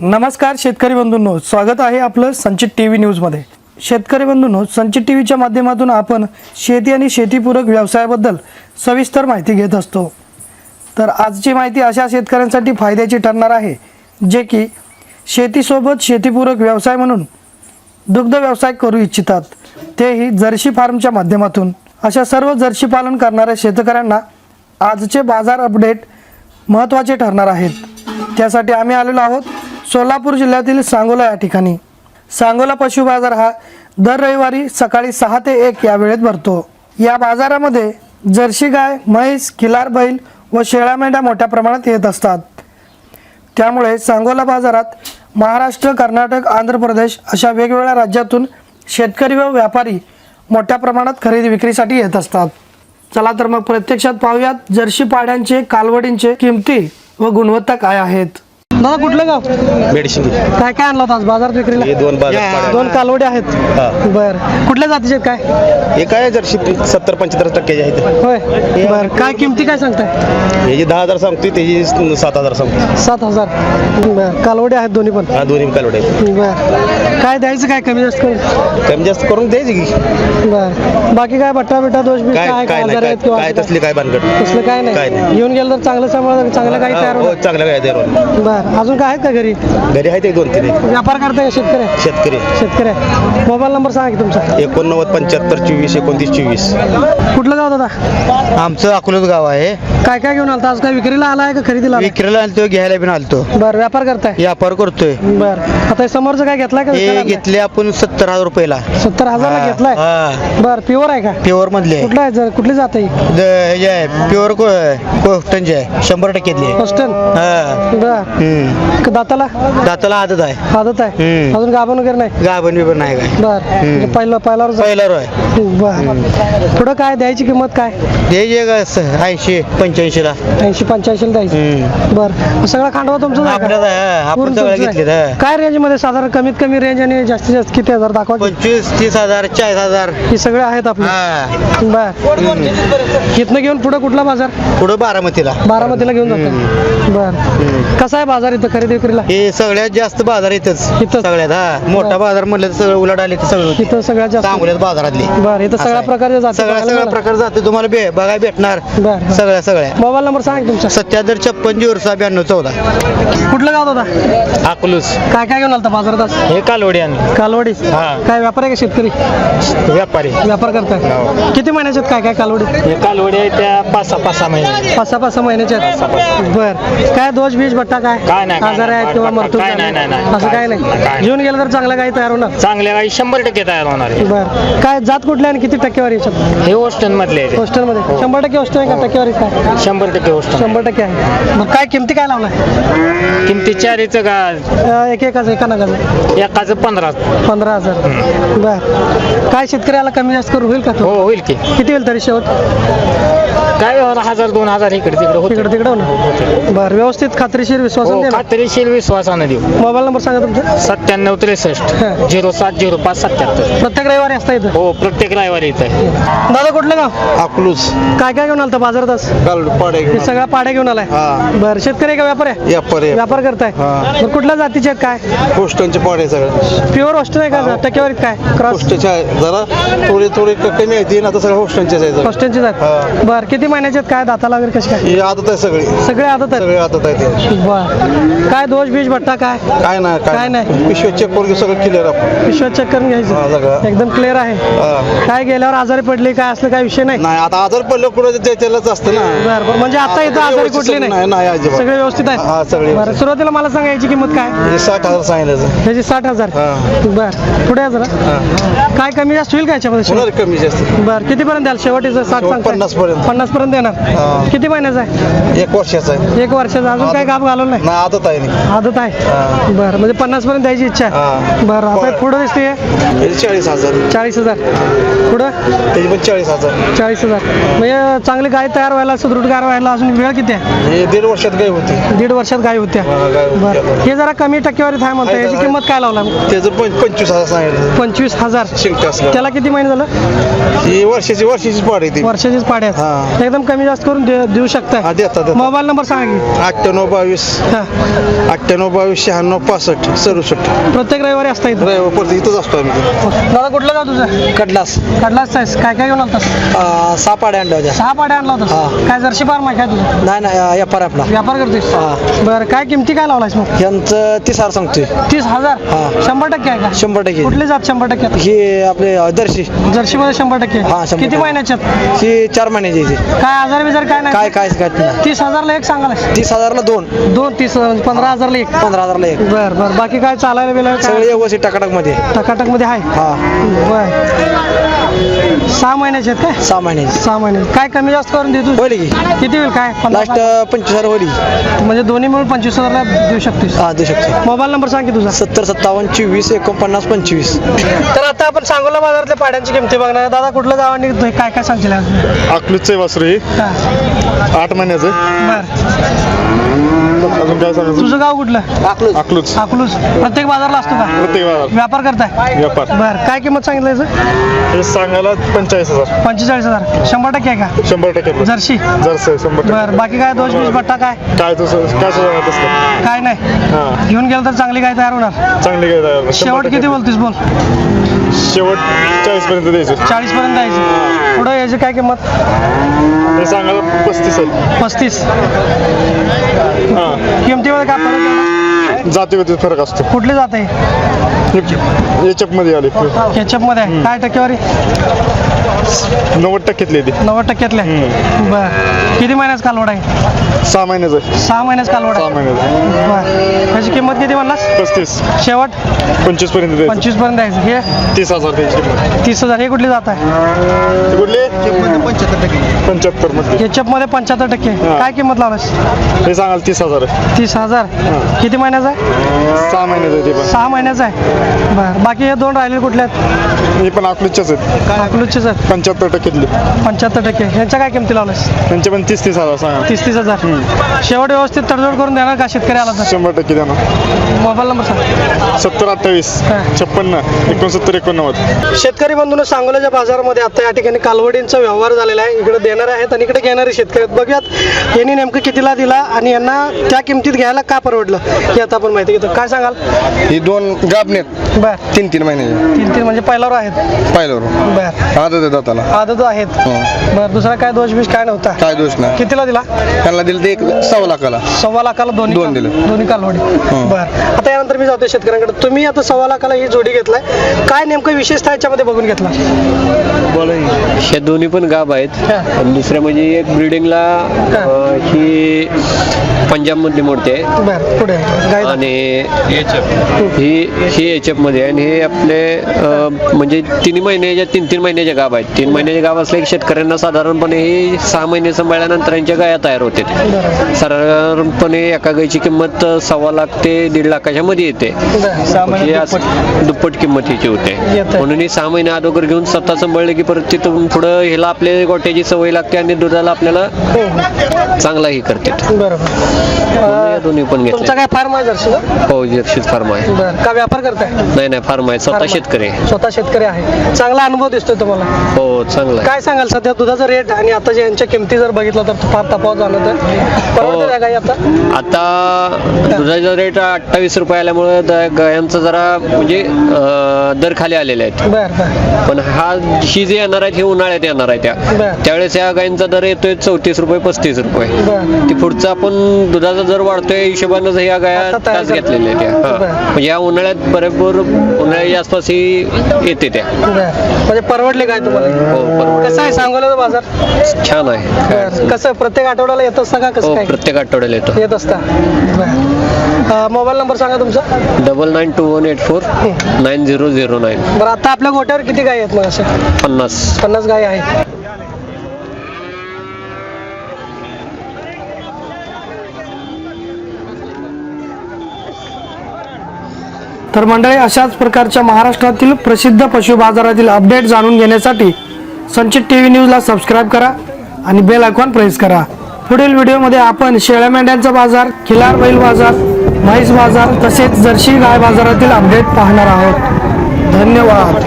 नमस्कार शेतकरी बंधूंनो स्वागत आहे आपलं संचित टी व्ही न्यूजमध्ये. शेतकरी बंधूंनो संचित टी व्हीच्या माध्यमातून आपण शेती आणि शेतीपूरक व्यवसायाबद्दल सविस्तर माहिती घेत असतो. तर आजची माहिती अशा शेतकऱ्यांसाठी फायद्याची ठरणार आहे जे की शेतीसोबत शेतीपूरक व्यवसाय म्हणून दुग्ध व्यवसाय करू इच्छितात. तेही जर्शी फार्मच्या माध्यमातून. अशा सर्व जर्शी पालन करणाऱ्या शेतकऱ्यांना आजचे बाजार अपडेट महत्त्वाचे ठरणार आहेत. त्यासाठी आम्ही आलेलो आहोत सोलापूर जिल्ह्यातील सांगोला या ठिकाणी. सांगोला पशु बाजार हा दर रविवारी सकाळी सहा ते एक या वेळेत भरतो. या बाजारामध्ये जर्सी गाय म्हैस खिलार बैल व शेळ्या मेंढ्या मोठ्या प्रमाणात येत असतात. त्यामुळे सांगोला बाजारात महाराष्ट्र कर्नाटक आंध्र प्रदेश अशा वेगवेगळ्या राज्यातून शेतकरी व व्यापारी मोठ्या प्रमाणात खरेदी विक्रीसाठी येत असतात. चला तर मग प्रत्यक्षात पाहूयात जर्शी पाड्यांचे कालवडींचे किमती व गुणवत्ता काय आहेत. दादा कुठलं गाव? मेडिसिन काय काय आणलं होतं आज? बाजारात विक्रीला? हे दोन बाजार दोन कालवडी आहेत. हा. बर. कुठल्या जातीचे आहेत काय? हे काय जर्शी सत्तर पंच्याहत्तर टक्क्याचे आहेत होय. बर. काय किमती काय सांगताय? हे जे दहा हजार सांगतोय त्याची सात हजार सांगतो सात हजार. बर. कालवडी आहेत दोन्ही पण? हा दोन्ही कालवडे आहेत. बर. काय द्यायचं काय कमी जास्त करून? कमी जास्त करून द्यायची की. बर. बाकी काय बट्टा बिट्टा दोष काय काय काय नाही आहेत काय काय तसली काय भानगड. तसलं काय काय नाही. नाही. येऊन गेलं तर चांगलं सांभाळ चांगलं काही तयार हो चांगलं काय तयार बर. अजून काय आहेत का घरी? घरी आहेत एक दोन तीन. व्यापार करताय का शेतकरी? शेतकरी. शेतकरी. आहे. मोबाईल नंबर सांगा की तुमचा. एकोणनव्वद पंच्याहत्तर चोवीस एकोणतीस चोवीस. कुठलं गाव दादा? आमचं अकोलत गाव आहे. काय काय घेऊन आलता? आज काय विक्रीला आलाय का खरेदीला आलाय? विक्रीला आलतो घ्यायला पण आलतो. बर व्यापार करताय? व्यापार करतोय. बर. आता हे समोरचं काय घेतलाय का हे आणलाय? घेतले आपण सत्तर हजार रुपयाला. सत्तर हजार घेतलाय? बर प्युअर आहे का? प्युअर मधले. कुठला आहे? जर- कुठली जात आहे? प्युअर कोस्टनचे आहे. शंभर टक्क्यातले हा. बर. हम्म. क- दाताला? दाताला आदत आहे. आदत आहे? हम्म. अजून गाभण वगैरे नाही? गाभण बिभण नाही काय? बर. म्हणजे पहिलं पहिल्यावर पहिला रोय बर. पुढं काय? द्यायची किंमत काय? हे जे ऐंशी पंच्याऐंशी ला ऐंशी पंच्याऐंशी द्यायची. हम्म. बर. सगळा खांडवा तुमचं आपल्याला हा, आपण पूर्ण सगळं तुमचं आहे. हा. काय रेंजमध्ये साधारण कमीत कमी रेंज आणि जास्तीत जास्त किती हजार दाखवा की? पंचवीस तीस हजार चाळीस हजार. हे सगळे आहेत आपले. हा. बर. इथनं घेऊन पुढे कुठला बाजार? पुढं बारामतीला. बारामतीला घेऊन जातो. बर. कसा आहे बाजार इथं खरेदी विक्रीला? हे सगळ्यात जास्त बाजार इथंच. इथंच. सगळ्यात हा. मोठा बाजार म्हणलं तर सगळं उलाढ आले तर सगळं. इथं सगळ्यात जास्त? सांगोल्यात बाजारातली. बर इथं सगळ्या. प्रकारचे जाती सगळ्या बघायला सगळ्या. प्रकार जाते. तुम्हाला बे बघायला भेटणार. बर. सगळ्या सगळ्या. मोबाईल नंबर सांग तुमचा. सत्याहत्तर छप्पन झिरो सहा ब्याण्णव चौदा. कुठलं गाव दादा? अकलूस काय काय घेऊन आलता बाजारात आज? हे कालवडी आणि कालवडी? हा. काय व्यापार आहे का शेतकरी? व्यापारी. व्यापार करताय. किती महिन्याच्यात काय काय कालवडी? हे कालवडी आहे त्या पाच सहा पाच सहा महिने. पाच सहा पाच सहा महिन्याच्या आहेत. बर. काय दोष बीज बट्टा काय काय नाही, आजार. आहेत किंवा बट्टा- मरतून काय नाही, नाही, नाही. असं काय नाही. घेऊन गेलं तर चांगलं काही तयार होणार. चांगल्या गाई शंभर टक्के तयार होणार आहे. बर. काय जात कुठल्या आणि किती टक्केवारी हे होस्टन मधले आहे हॉस्टेल मध्ये शंभर टक्के हॉस्टेल आहे का टक्केवारी काय. शंभर टक्के होस्टन शंभर टक्के आहे. मग काय किमती काय लावलाय? किमती चारीचं का? अं, एक एकाच एका नगाचं एकाचं पंधरा. पंधरा हजार. बर. काय शेतकऱ्याला कमी जास्त करून होईल का हो तो होईल की. किती होईल तरी शेवट? काय हजार दोन हजार इकडे तिकडे होते तिकडे तिकडे होणार. बर व्यवस्थित खात्रीशीर विश्वास हो खात्रीशीर विश्वासानं देऊ. मोबाईल नंबर सांगा तुमचा. सत्त्याण्णव त्रेसष्ट हा. झिरो सात झिरो पाच सत्याहत्तर प्रत्येक रविवारी असता इथं? हो प्रत्येक रविवारी इथं आहे. दादा कुठलं गाव? अकलूस काय काय घेऊन आलता बाजारात आज? हे सगळ्या पाड्या घेऊन आलाय. हा. बर शेतकरी आहे का व्यापार आहे? व्यापार व्यापार करताय. हा. बरं, कुठल्या जातीचे आहेत काय? पोस्टांचे पाडे सगळं. प्युअर हॉस्टेल आहे का टक्केवारीत काय? क्रॉस? पोस्टाच्या जरा थोडे थोडे कमी आहे तीन आता सगळं पोस्टांचेच आहे हॉस्टेलचे हा. बर किती महिन्याचे आहेत? काय दाताला वगैरे कशी काय? ही आदत आहे सगळी. सगळे आदत सगळे आहेत आदत आहे ते बर. काय दोष बीज भट्टा काय? काय नाही काय नाही. पिशवी चेक करून घेऊ, सगळं क्लिअर आपण विश्वास चेक करून हा, घ्यायचं सगळं. एकदम क्लिअर आहे. हा. काय गेल्यावर आजारी पडले काय असलं काय विषय नाही. नाही आता आजार पडलं कुठं ते त्यालाच असतं ना. बर बर. म्हणजे आता इथं आजारी व्यवस्थित कुठली नाही. नाही नाही अजिबात. सगळे व्यवस्थित हा आहे सगळे बरं सुरुवातीला मला सांगा याची किंमत काय? हे साठ हजार सांगितलं. त्याची साठ हजार. हा. बर. पुढे या जरा. काय कमी जास्त होईल का याच्यामध्ये? होणार कमी जास्त. बर किती पर्यंत द्याल? शेवटीचं साठ? 50 पर्यंत. पन्नास पर्यंत देणार. हा. किती महिन्याचा आहे? एक वर्षाचा आहे. एक वर्षाचा. अजून काय गाप घालवलं नाही? नाही आदत आहे नाही आदत आहे? हा. बर म्हणजे पन्नास पर्यंत द्यायची इच्छा? हा. बरं आता बरं. पुढं दिसते त्याचे चाळीस हजार. चाळीस हजार. पुढं त्याची पण चाळीस हजार. चाळीस हजार. म्हणजे चांगली गाय तयार व्हायला सुदृढ गाय व्हायला अजून वेळ किती आहे? हे दीड वर्षात गाय होती. दीड वर्षात गाय होत्या हा, गाय बरं. हे. जरा कमी टक्केवारीत आहे म्हणता आहे याची. किंमत काय लावला? त्याचं पण पंचवीस हजार सांगितलं. पंचवीस हजार. शिंगटे असलं. त्याला किती महिने झालं? ही वर्षाची वर्षाचीच पाड आहे ती. वर्षाचीच पाड्या हा. एकदम कमी जास्त करून दे- देऊ हा शकता देतात देतात. मोबाईल नंबर सांगा की. अठ्ठ्याण्णव बावीस. हा. अठ्ठ्याण्णव बावीस शहाण्णव पासष्ट सदुसष्ट. प्रत्येक रविवारी असता इथं? रविवार परत इथंच असतो आम्ही. दादा कुठलं गाव तुझं? कडलास कडलाच आहेस. काय काय घेऊन आलतास? सापाड्या होत्या. सहा पाड्या आणला होतास काय जर्शी फार्म आहे काय तुझं? नाही नाही व्यापार आपला. व्यापार करतोस हा. बरं काय किमती काय लावलायस मग? यांचं तीस हजार सांगतोय. तीस हजार? हा. शंभर टक्के आहे का? शंभर टक्के. कुठली जात शंभर टक्के? ही आपले दर्शी जर्सी. मध्ये शंभर टक्के. शंभर किती टक्के. महिन्याच्यात ही चार महिन्याची आहे ती. काय आजार बिजार काय नाही? काय काय काय नाही. तीस हजारला एक सांगाल तीस हजारला दोन. दोन तीस पंधरा हजारला एक. पंधरा हजारला एक. बर बर. बाकी काय चालायला बिलायला सगळे व्यवस्थित टकाटकमध्ये टकाटकमध्ये आहे? हा. बर. सहा महिन्याचे आहेत काय? सहा महिन्याची. सहा महिने. काय कमी जास्त करून देतो होईल की. किती होईल काय? लास्ट पंचवीस हजार होईल. म्हणजे दोन्ही मिळून पंचवीस हजारला देऊ शकतोस. हा देऊ शकतो. मोबाईल नंबर सांग की तुझा. सत्तर सत्तावन्न चोवीस एकोणपन्नास पंचवीस. तर आता आपण सांगोला बाजारातल्या पाड्यांची किमती बघणार. आहे. दादा कुठलं गाव आणि तुम्ही काय काय सांगशील आज? अकलूजचं वासरू. हे हा. आठ महिन्याचं. बर. अजून काय सांगायचं? तुझं गाव कुठलं? अकलूज. अकलूज. प्रत्येक बाजारला असतो का? प्रत्येक बाजार व्यापार करताय? व्यापार. बर काय किंमत सांगितलं याचं? हे सांगायला पंचेचाळीस हजार. पंचेचाळीस हजार. शंभर टक्के आहे का? शंभर टक्के. जर्सी? जर्सी शंभर बर बाकी काय? दोष बीज बट्टा काय? काय तुझं काय सुद्धा तसलं? काय नाही. हा. घेऊन गेलं तर चांगली काय तयार होणार? चांगली काय तयार. शेवट. किती बोलतीस बोल? शेवट चाळीस पर्यंत द्यायचे. चाळीस पर्यंत द्यायची पुढं याची काय किंमत? हे सांगायला पस्तीस आहे पस्तीस. हा. किमतीमध्ये काय फरक आहे जाती होती फरक असतो. कुठली जात आहे? याच्यात मध्ये आले. केचपमध्ये? आहे. काय टक्केवारी? नव्वद टक्क्यातली आहे ती नव्वद टक्क्यातले? बर. किती महिन्याच कालवड आहे? सहा महिन्याचं आहे. सहा महिन्याच कालवड सहा आहे. महिन्याचं बर. त्याची किंमत किती म्हणलास? पस्तीस. शेवट? पंचवीसपर्यंत द्यायचं. पंचवीसपर्यंत द्यायचं. हे? तीस हजार द्यायची किंमत. तीस हजार. हे कुठली जात आहे? ती कुठली? पंच्याहत्तरमध्ये केचपमध्ये पंच्याहत्तर टक्के. काय किंमत लावलास? हे सांगाल तीस हजार आहे. तीस हजार. किती महिन्याचा? आहे सहा महिन्याचं आहे ते पण. सहा महिन्याचा आहे. बर बाकी हे दोन राहिले कुठले आहेत? हे पण अकलूजच्याच आहेत. अकलूजचेच आहेत? पंच्याहत्तर टक्क्यातली पंच्याहत्तर टक्के. ह्यांच्या काय किमती लावलास त्यांचे पण तीस तीस हजार सांगा. तीस तीस हजार शेवट व्यवस्थित तडजोड करून देणार का शेतकरी आला तर? शंभर टक्के ना मोबाईल नंबर सांग. सत्तर अठ्ठावीस हा. छप्पन्न एकोणसत्तर एकोणनव्वद. शेतकरी बंधून सांगोल्याच्या बाजारामध्ये आता या ठिकाणी कालवडींचा व्यवहार झालेला आहे. इकडे देणारे आहेत आणि इकडे घेणारे शेतकरी. आहेत बघूयात यांनी नेमकं कितीला दिला आणि यांना त्या किमतीत घ्यायला का परवडलं? हे आता आपण माहिती घेतो काय सांगाल? ही दोन गाबनेत बर. तीन तीन महिन्याचे तीन तीन म्हणजे पहिल्यावर आहेत? पाहिलं बर. आदत आहे दाताला. आदत आहेत. बर दुसरा काय दोष बिष काय नव्हता? काय दोष नाही. कितीला दिला? त्यांना दिलं ते एक सव्वा लाखाला. सव्वा लाखाला दोन्ही दोन दिले. दोन्ही कालवडी. बर. आता यानंतर मी जातोय शेतकऱ्यांकडे. तुम्ही आता सव्वा लाखाला ही जोडी घेतलाय. काय नेमकं विशेषतः याच्यामध्ये बघून घेतला? ह्या दोन्ही पण गाब आहेत. हा. आणि दुसऱ्या म्हणजे एक ब्रिडिंगला ही. पंजाब मधली बर पुढे. गाय आणि ही ही एचएफमध्ये आहे. आणि हे आपले अं, म्हणजे तिन्ही महिन्याच्या तीन तीन महिन्याच्या गाब आहेत. तीन महिन्याचे गाब असले की शेतकऱ्यांना साधारणपणे हे सहा महिने सांभाळल्यानंतर यांच्या गाया तयार होते साधारणपणे एका गायची किंमत सव्वा लाख ते दीड लाखाच्या मध्ये येते. हे असं दुप्पट. किंमत हिची होते. म्हणून ही सहा महिने अगोदर घेऊन स्वतः सांभाळले की परत तिथून पुढं ह्याला आपल्या गोट्याची सवय लागते आणि दुधाला आपल्याला चांगला ही करते. दोन्ही पण घेतले काय फार्म आहे जर्सी हो जर्शीत फार्म आहे. का व्यापार करताय? नाही नाही फार्म आहे. स्वतः शेतकरी. स्वतः शेतकरी आहे. चांगला अनुभव दिसतोय तुम्हाला? हो चांगला काय सांगाल सध्या दुधाचा रेट आणि आता जे यांच्या किमती जर बघितलं तर फार तफावत जाणवत आता? आता दुधाचा रेट अठ्ठावीस रुपये आल्यामुळे द- गायांचा जरा म्हणजे दर खाली आलेले आहेत. पण हा ही जे येणार आहेत हे उन्हाळ्यात येणार आहे त्या. त्यावेळेस या गायींचा दर येतोय चौतीस रुपये पस्तीस रुपये. ती पुढचा आपण दुधाचा जर वाढतोय हिशोबानं ह्या गाया त्याच. घेतलेल्या त्या हा. म्हणजे या उन्हाळ्यात बरोबर उन्हाळ्याच्या आसपास ही येते त्या. म्हणजे परवडले काय तुम्हाला? हो कसं आहे सांगोला बाजार? छान आहे. कसं प्रत्येक आठवड्याला येत असता का कसं हो प्रत्येक आठवड्याला येतो. येत असता. मोबाईल नंबर सांगा तुमचा? Double nine two one eight four nine zero zero nine. बरं आता आपल्या गोट्यावर किती गाय आहेत मग असे? पन्नास. पन्नास गाय आहेत. तर मंडळी अशाच प्रकारच्या महाराष्ट्रातील प्रसिद्ध पशु बाजारातील अपडेट जाणून घेण्यासाठी संचित टी व्ही न्यूजला सबस्क्राईब करा आणि बेल आयकॉन प्रेस करा. पुढील व्हिडिओमध्ये आपण शेळ्या मेंढ्यांचा बाजार खिलार बैल बाजार म्हैस बाजार तसेच जर्शी गाय बाजारातील अपडेट पाहणार आहोत. धन्यवाद.